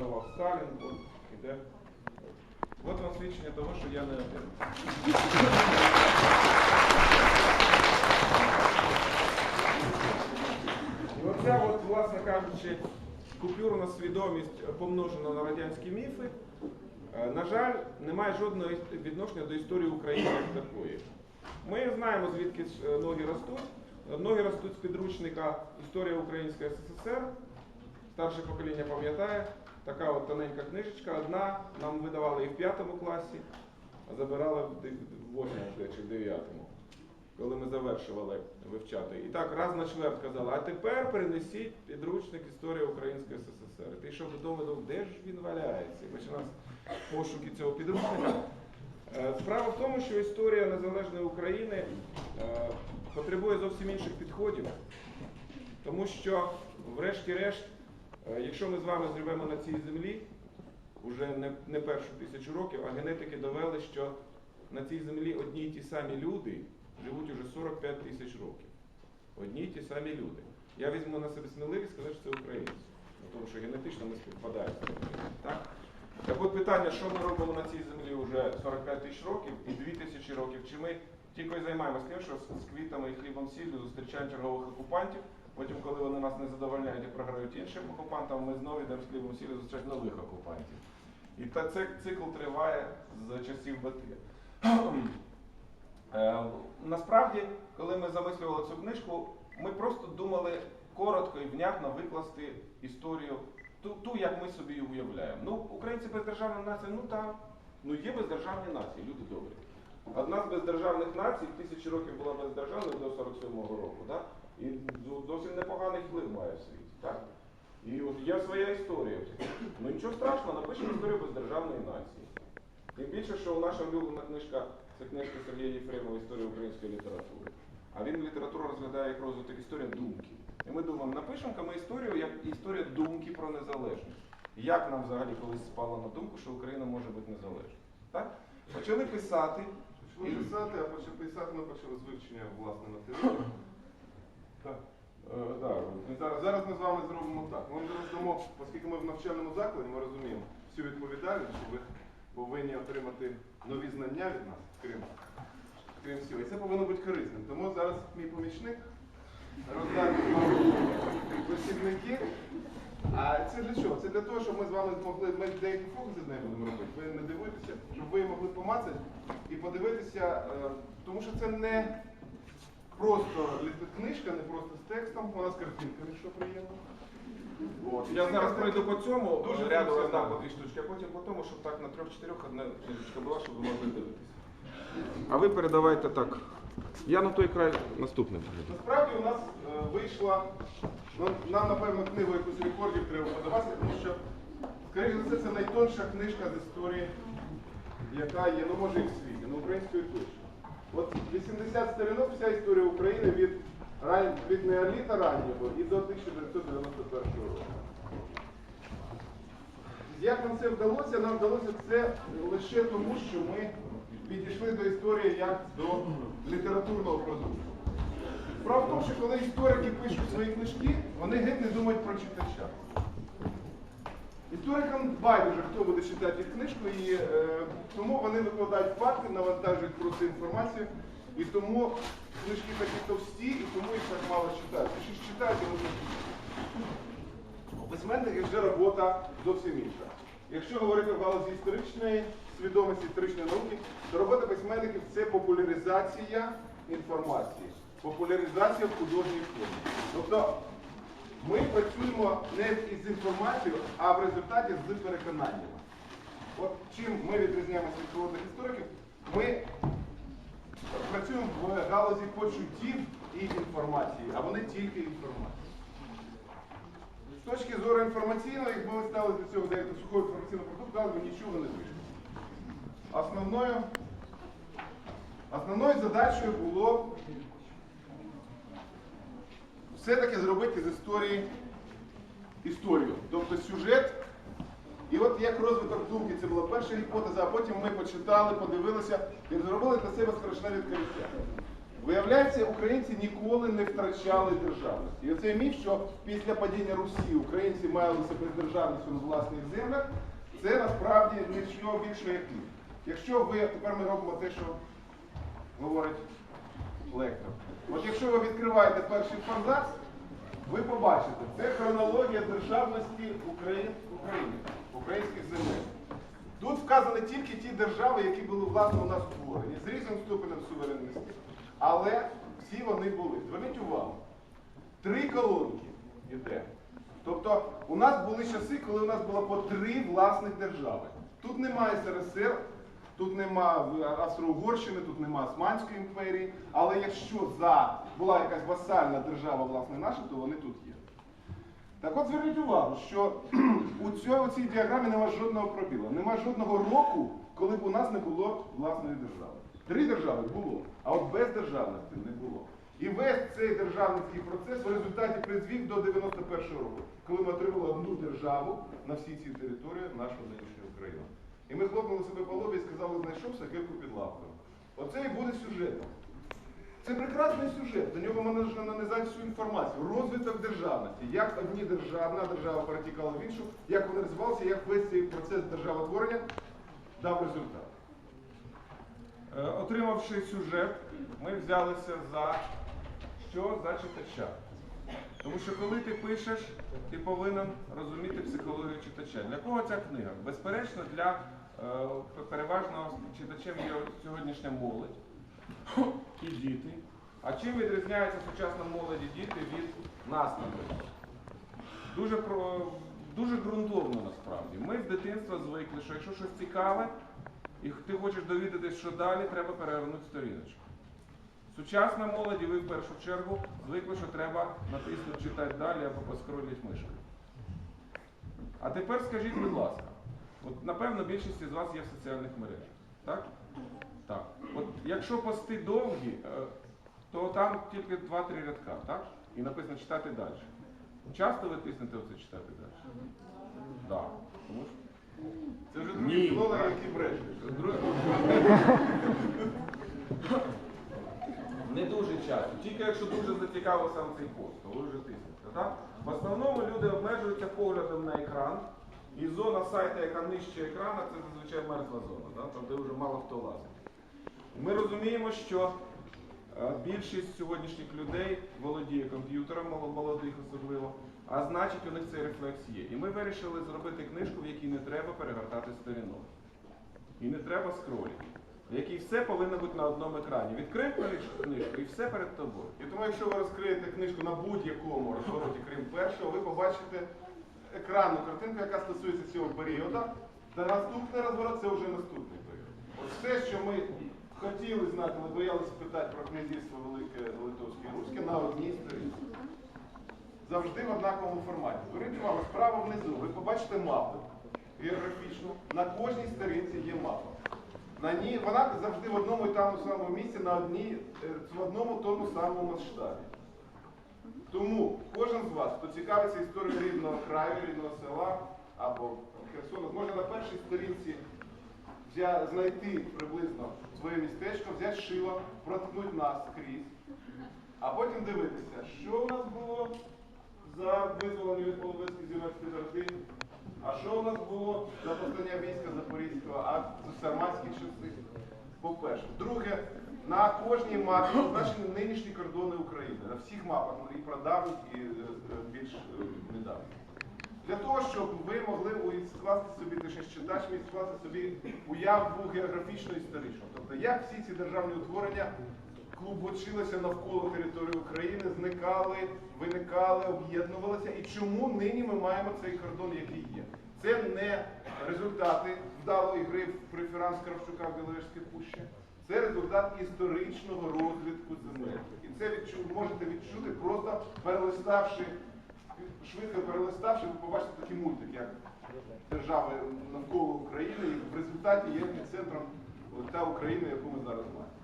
подарував Сталін, от іде. От вам свідчення того, що я не один. І оця, от, власне кажучи, купюрна свідомість помножена на радянські міфи, е, на жаль, не має жодного відношення до історії України як такої. Ми знаємо, звідки е, ноги ростуть. Ноги ростуть з підручника Історія Української СССР. Старше покоління пам'ятає, така от тоненька книжечка, одна нам видавали і в п'ятому класі, а забирали в восьмому чи в дев'ятому, коли ми завершували вивчати. І так раз на чверть казали, а тепер перенесіть підручник Історія Української СССР. Ти йшов додому думав, де ж він валяється? І починав пошуки цього підручника. Е, Справа в тому, що історія незалежної України е, потребує зовсім інших підходів, тому що, врешті-решт, якщо ми з вами живемо на цій землі, уже не, не першу тисячу років, а генетики довели, що на цій землі одні й ті самі люди живуть уже 45 тисяч років. Одні й ті самі люди. Я візьму на себе сміливість сказати, що це українці. Тому що генетично ми співпадаємо. Так? Так от питання, що ми робимо на цій землі вже 45 тисяч років і 2 тисячі років, чи ми тільки займаємося тим, що з квітами і хлібом сіллю зустрічаємо чергових окупантів, потім, коли вони нас не задовольняють і програють іншим окупантам, ми знову йдемо з хлібом сіллю зустрічати нових окупантів. І та цей цикл триває з часів БТ. Е, Насправді, коли ми замислювали цю книжку, ми просто думали коротко і внятно викласти історію, ту, ту, як ми собі її уявляємо. Ну, українці бездержавна нація, ну так, ну є бездержавні нації, люди добрі. Одна з бездержавних націй тисячі років була бездержавною до 47-го року, да? І досить непоганий вплив має в світі. Так? І от є своя історія. Ну нічого страшного, напишемо історію бездержавної нації. Тим більше, що наша улюблена книжка це книжка Сергія Єфремова Історія української літератури. А він літературу розглядає як розвиток історії думки. І ми думаємо, напишемо ми історію як історія думки про незалежність. Як нам взагалі колись спало на думку, що Україна може бути незалежною? Так? Почали писати. Почали писати, а почали писати, ми почали з вивчення власне матеріалу. Зараз Зараз ми з вами зробимо так. Ми зараз дамо, оскільки ми в навчальному закладі, ми розуміємо всю відповідальність, що ви повинні отримати нові знання від нас, крім, крім всього. І це повинно бути корисним. Тому зараз мій помічник роздасть посібники. А це для чого? Це для того, щоб ми з вами змогли, ми деякі фокуси з нею будемо робити. Ви не дивуйтеся, щоб ви могли помацати і подивитися, е, тому що це не просто книжка, не просто з текстом, вона з картинками, що приємно. От. Я зараз пройду по цьому Дуже ряду роздам по дві штучки, а потім по тому, щоб так на трьох-чотирьох одна книжечка була, щоб ви могли дивитися. А ви передавайте так. Я на той край наступним. Насправді у нас е, вийшла, ну, нам, напевно, книгу якусь рекордів треба подавати, тому що, скоріше за все, це найтонша книжка з історії, яка є, ну може і в світі, ну української точно. От 80 сторінок вся історія України від, ран- від неоліта раннього і до 1991 року. Як нам це вдалося? Нам вдалося це лише тому, що ми підійшли до історії як до літературного продукту. Справа в тому, що коли історики пишуть свої книжки, вони геть не думають про читача. Історикам байдуже, хто буде читати їх книжку, і е, тому вони викладають факти, навантажують просто інформацію, і тому книжки такі товсті, і тому їх так мало читають. Якщо ж читають, вони у письменників вже робота зовсім інша. Якщо говорити в галузі історичної свідомості, історичної науки, то робота письменників це популяризація інформації, популяризація в художній формі. Тобто ми працюємо не із інформацією, а в результаті з переконаннями. От чим ми відрізняємося від холодних істориків, ми працюємо в галузі почуттів і інформації, а вони тільки інформація. З точки зору інформаційної, якби ви стали до цього як до сухого інформаційного продукту, дали би нічого не вийшло. Основною, основною задачею було все-таки зробити з історії історію. Тобто сюжет. І от як розвиток думки, це була перша гіпотеза, а потім ми почитали, подивилися і зробили для себе страшне відкриття. Виявляється, українці ніколи не втрачали державність. І оцей міф, що після падіння Русі українці маялися бездержавністю на власних землях, це насправді нічого більше як міф. Якщо ви тепер ми робимо те, що говорить лектор. От якщо ви відкриваєте перший форзац, ви побачите, це хронологія державності України, українських земель. Тут вказані тільки ті держави, які були власне у нас створені, з різним ступенем суверенності. Але всі вони були. Зверніть увагу, три колонки іде. Тобто у нас були часи, коли у нас було по три власних держави. Тут немає СРСР, тут нема Австро-Угорщини, тут нема Османської імперії. Але якщо за була якась васальна держава, власне, наша, то вони тут є. Так от зверніть увагу, що у цьому, цій діаграмі немає жодного пробіла, немає жодного року, коли б у нас не було власної держави. Три держави було, а от без державності не було. І весь цей державницький процес в результаті призвів до 91-го року, коли ми отримали одну державу на всій цій території нинішньої України. І ми хлопнули себе по лобі і сказали, знайшов сакирку під лавкою. Оце і буде сюжетом. Це прекрасний сюжет. До нього можна нанизати всю інформацію. Розвиток державності, як одні державна держава перетікала в іншу, як вони розвивалися, як весь цей процес державотворення дав результат. Е, Отримавши сюжет, ми взялися за що за читача. Тому що коли ти пишеш, ти повинен розуміти психологію читача. Для кого ця книга? Безперечно, для е, переважного читачем є сьогоднішня молодь і діти. А чим відрізняється сучасна молодь і діти від нас, наприклад? Дуже про дуже ґрунтовно насправді. Ми з дитинства звикли, що якщо щось цікаве, і ти хочеш довідатись, що далі, треба перевернути сторіночку. Сучасна молодь, і ви в першу чергу звикли, що треба натиснути читати далі або поскролити мишкою. А тепер скажіть, будь ласка, от напевно більшість з вас є в соціальних мережах. Так? Так. От якщо пости довгі, е, то там тільки 2-3 рядка, так? І написано читати далі. Часто ви тиснете оце читати далі? Так. Тому що Це вже Ні. другий філолог, який бреше. Не дуже часто. Тільки якщо дуже зацікавив сам цей пост, то ви вже тиснете. Так? В основному люди обмежуються поглядом на екран, і зона сайту, яка нижче екрана, це зазвичай мертва зона, так? там де вже мало хто лазить. Ми розуміємо, що е, більшість сьогоднішніх людей володіє комп'ютером, молодих особливо, а значить у них цей рефлекс є. І ми вирішили зробити книжку, в якій не треба перегортати сторінок. І не треба скролити. В якій все повинно бути на одному екрані. Відкрив книжку і все перед тобою. І тому, якщо ви розкриєте книжку на будь-якому розвороті, крім першого, ви побачите екранну картинку, яка стосується цього періоду. Та наступний розворот це вже наступний період. От все, що ми хотіли знати, але боялися питати про князівство Велике Литовське і Руське на одній сторінці. Завжди в однаковому форматі. Зверніть увагу, справа внизу, ви побачите мапу географічну. На кожній сторінці є мапа. На ній вона завжди в одному і тому самому місці, на одній, е, в одному тому самому масштабі. Тому кожен з вас, хто цікавиться історією рідного краю, рідного села або Херсона, зможе на першій сторінці знайти приблизно своє містечко, взяти шило, проткнути нас скрізь, а потім дивитися, що у нас було за визволення від половинських зірочних родин, а що у нас було за повстання війська Запорізького, а з сарматських часи. По-перше. Друге, на кожній мапі позначені нинішні кордони України. На всіх мапах і прадавніх, і е, е, більш е, недавніх. Для того, щоб ви могли скласти собі, точніше читач міг скласти собі уяву географічно історичну. Тобто, як всі ці державні утворення клубочилися навколо території України, зникали, виникали, об'єднувалися, і чому нині ми маємо цей кордон, який є. Це не результати вдалої гри в преферанс Кравчука в Біловежській пущі. Це результат історичного розвитку земель. І це відчу, можете відчути, просто перелиставши, швидко перелиставши, ви побачите такий мультик, як держави навколо України, і в результаті є центром та України, яку ми зараз маємо.